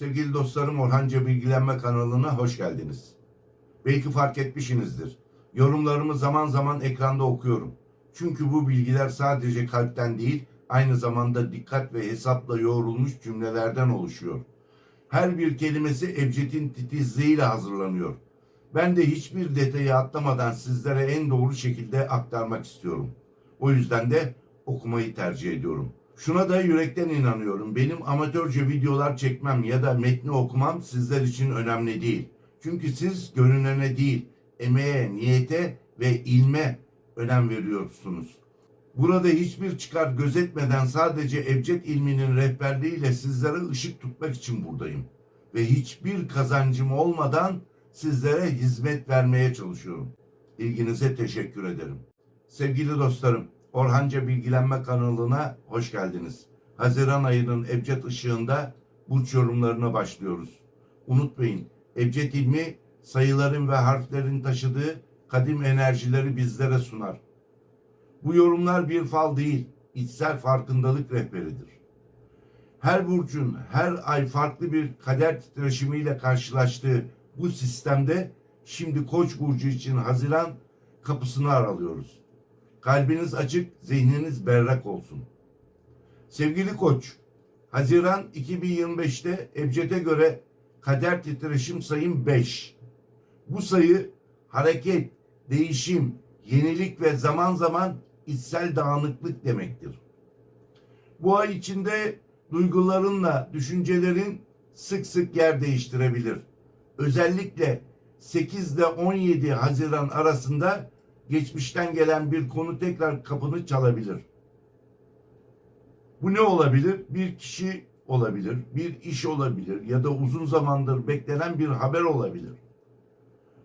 Sevgili dostlarım Orhanca Bilgilenme kanalına hoş geldiniz. Belki fark etmişsinizdir. Yorumlarımı zaman zaman ekranda okuyorum. Çünkü bu bilgiler sadece kalpten değil, aynı zamanda dikkat ve hesapla yoğrulmuş cümlelerden oluşuyor. Her bir kelimesi Ebced'in titizliğiyle hazırlanıyor. Ben de hiçbir detayı atlamadan sizlere en doğru şekilde aktarmak istiyorum. O yüzden de okumayı tercih ediyorum. Şuna da yürekten inanıyorum. Benim amatörce videolar çekmem ya da metni okumam sizler için önemli değil. Çünkü siz görünene değil, emeğe, niyete ve ilme önem veriyorsunuz. Burada hiçbir çıkar gözetmeden sadece Ebced ilminin rehberliğiyle sizlere ışık tutmak için buradayım. Ve hiçbir kazancım olmadan sizlere hizmet vermeye çalışıyorum. İlginize teşekkür ederim. Sevgili dostlarım, Orhanca Bilgilenme kanalına hoş geldiniz. Haziran ayının Ebced ışığında burç yorumlarına başlıyoruz. Unutmayın, Ebced ilmi sayıların ve harflerin taşıdığı kadim enerjileri bizlere sunar. Bu yorumlar bir fal değil, içsel farkındalık rehberidir. Her burcun her ay farklı bir kader titreşimiyle karşılaştığı bu sistemde şimdi Koç burcu için Haziran kapısını aralıyoruz. Kalbiniz açık, zihniniz berrak olsun. Sevgili Koç, Haziran 2025'te Ebced'e göre kader titreşim sayım 5. Bu sayı hareket, değişim, yenilik ve zaman zaman içsel dağınıklık demektir. Bu ay içinde duygularınla düşüncelerin sık sık yer değiştirebilir. Özellikle 8 ile 17 Haziran arasında geçmişten gelen bir konu tekrar kapını çalabilir. Bu ne olabilir? Bir kişi olabilir, bir iş olabilir ya da uzun zamandır beklenen bir haber olabilir.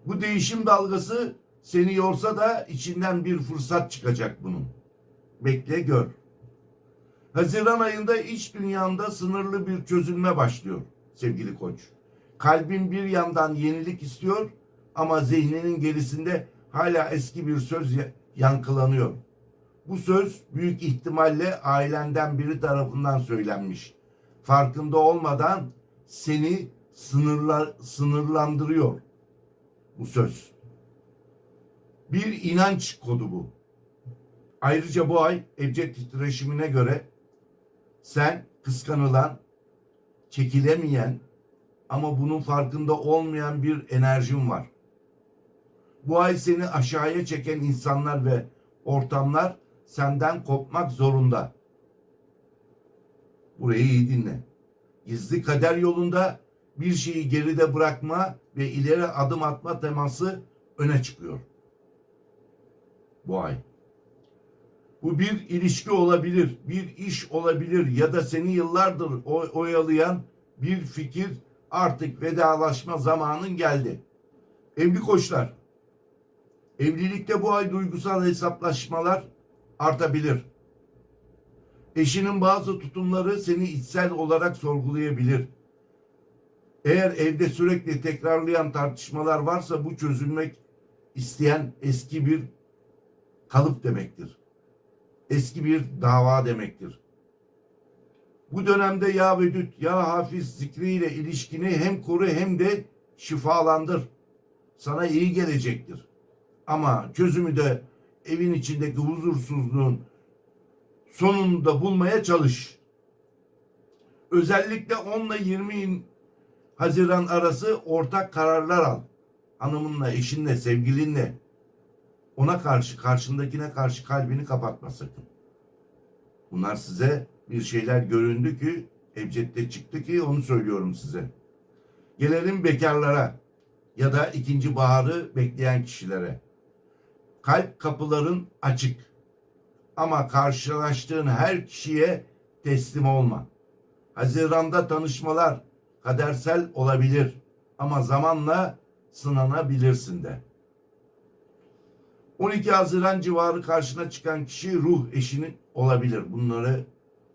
Bu değişim dalgası seni yorsa da içinden bir fırsat çıkacak bunun. Bekle gör. Haziran ayında iç dünyanda sınırlı bir çözülme başlıyor sevgili koç. Kalbin bir yandan yenilik istiyor ama zihninin gerisinde hala eski bir söz yankılanıyor. Bu söz büyük ihtimalle ailenden biri tarafından söylenmiş. Farkında olmadan seni sınırlar, sınırlandırıyor bu söz. Bir inanç kodu bu. Ayrıca bu ay Ebced titreşimine göre sen kıskanılan, çekilemeyen ama bunun farkında olmayan bir enerjin var. Bu ay seni aşağıya çeken insanlar ve ortamlar senden kopmak zorunda. Burayı iyi dinle. Gizli kader yolunda bir şeyi geride bırakma ve ileri adım atma teması öne çıkıyor. Bu ay. Bu bir ilişki olabilir, bir iş olabilir ya da seni yıllardır oyalayan bir fikir artık vedalaşma zamanın geldi. Evli koçlar, evlilikte bu ay duygusal hesaplaşmalar artabilir. Eşinin bazı tutumları seni içsel olarak sorgulayabilir. Eğer evde sürekli tekrarlayan tartışmalar varsa bu çözülmek isteyen eski bir kalıp demektir. Eski bir dava demektir. Bu dönemde ya vedüt ya hafiz zikriyle ilişkini hem koru hem de şifalandır. Sana iyi gelecektir. Ama çözümü de evin içindeki huzursuzluğun sonunda bulmaya çalış. Özellikle 10 ile 20 Haziran arası ortak kararlar al. Hanımınla, eşinle, sevgilinle. Ona karşı, karşındakine karşı kalbini kapatma sakın. Bunlar size bir şeyler göründü ki, Ebced'de çıktı ki onu söylüyorum size. Gelelim bekarlara ya da ikinci baharı bekleyen kişilere. Kalp kapıların açık. Ama karşılaştığın her kişiye teslim olma. Haziranda tanışmalar kadersel olabilir ama zamanla sınanabilirsin de. 12 Haziran civarı karşına çıkan kişi ruh eşinin olabilir. Bunları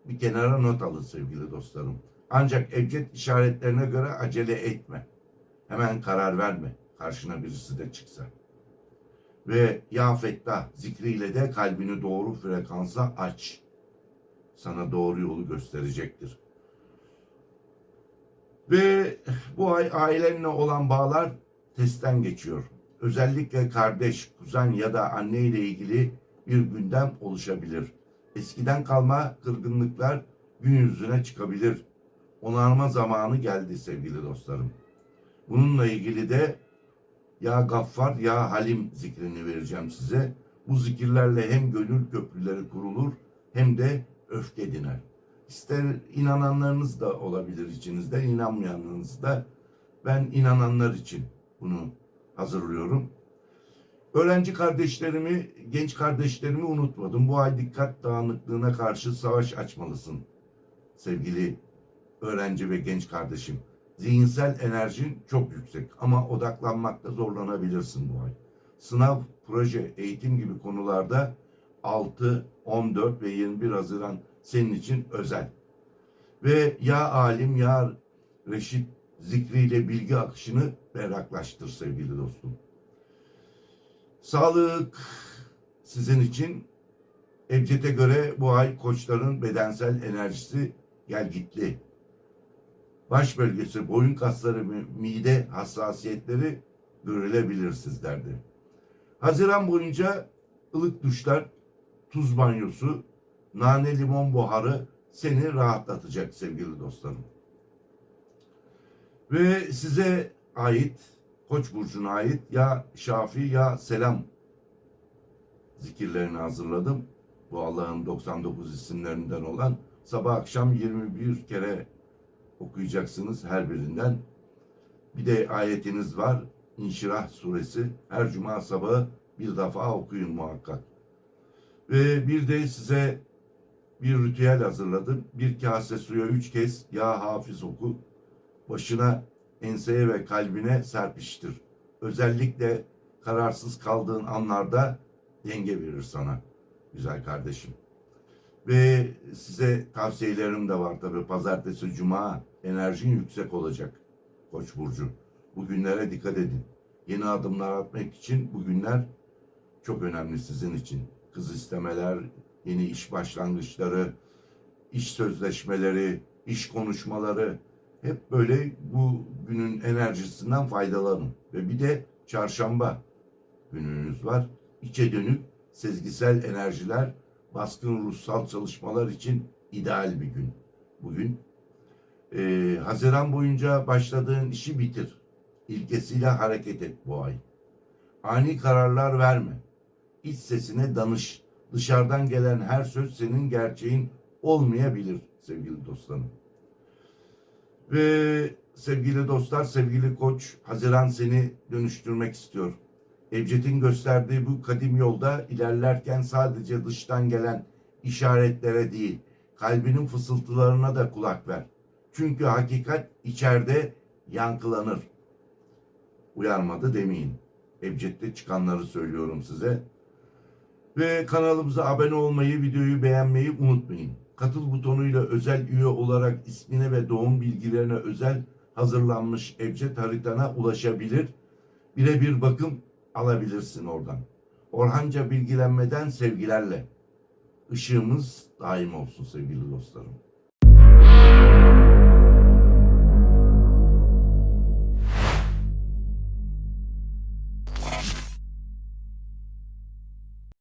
bir kenara not alın sevgili dostlarım. Ancak evcet işaretlerine göre acele etme. Hemen karar verme. Karşına birisi de çıksa. Ve ya fettah zikriyle de kalbini doğru frekansa aç. Sana doğru yolu gösterecektir. Ve bu ay ailenle olan bağlar testten geçiyor. Özellikle kardeş, kuzen ya da anne ile ilgili bir gündem oluşabilir. Eskiden kalma kırgınlıklar gün yüzüne çıkabilir. Onarma zamanı geldi sevgili dostlarım. Bununla ilgili de ya Gaffar ya Halim zikrini vereceğim size. Bu zikirlerle hem gönül köprüleri kurulur hem de öfke diner. İster inananlarınız da olabilir içinizde, inanmayanlarınız da. Ben inananlar için bunu hazırlıyorum. Öğrenci kardeşlerimi, genç kardeşlerimi unutmadım. Bu ay dikkat dağınıklığına karşı savaş açmalısın sevgili öğrenci ve genç kardeşim. Zihinsel enerjin çok yüksek ama odaklanmakta zorlanabilirsin bu ay. Sınav, proje, eğitim gibi konularda 6, 14 ve 21 Haziran senin için özel. Ve ya alim ya reşit zikriyle bilgi akışını berraklaştır sevgili dostum. Sağlık sizin için Ebced'e göre bu ay koçların bedensel enerjisi gelgitli. Baş bölgesi, boyun kasları ve mide hassasiyetleri görülebilir sizlerde. Haziran boyunca ılık duşlar, tuz banyosu, nane limon buharı seni rahatlatacak sevgili dostlarım. Ve size ait, Koç burcuna ait ya Şafi ya Selam zikirlerini hazırladım. Bu Allah'ın 99 isimlerinden olan sabah akşam 21 kere okuyacaksınız her birinden. Bir de ayetiniz var. İnşirah suresi. Her cuma sabahı bir defa okuyun muhakkak. Ve bir de size bir ritüel hazırladım. Bir kase suya üç kez ya hafız oku. Başına, enseye ve kalbine serpiştir. Özellikle kararsız kaldığın anlarda denge verir sana güzel kardeşim. Ve size tavsiyelerim de var tabii. Pazartesi, cuma enerjin yüksek olacak Koç burcu. Bu günlere dikkat edin. Yeni adımlar atmak için bu günler çok önemli sizin için. Kız istemeler, yeni iş başlangıçları, iş sözleşmeleri, iş konuşmaları hep böyle bu günün enerjisinden faydalanın. Ve bir de çarşamba gününüz var. İçe dönük sezgisel enerjiler, baskın ruhsal çalışmalar için ideal bir gün. Bugün ee, Haziran boyunca başladığın işi bitir. İlkesiyle hareket et bu ay. Ani kararlar verme. İç sesine danış. Dışarıdan gelen her söz senin gerçeğin olmayabilir sevgili dostlarım. Ve sevgili dostlar, sevgili koç, Haziran seni dönüştürmek istiyor. Ebced'in gösterdiği bu kadim yolda ilerlerken sadece dıştan gelen işaretlere değil, kalbinin fısıltılarına da kulak ver. Çünkü hakikat içeride yankılanır. Uyarmadı demeyin. Ebced'de çıkanları söylüyorum size. Ve kanalımıza abone olmayı, videoyu beğenmeyi unutmayın. Katıl butonuyla özel üye olarak ismine ve doğum bilgilerine özel hazırlanmış Ebced haritana ulaşabilir. Birebir bakım alabilirsin oradan. Orhanca bilgilenmeden sevgilerle. Işığımız daim olsun sevgili dostlarım.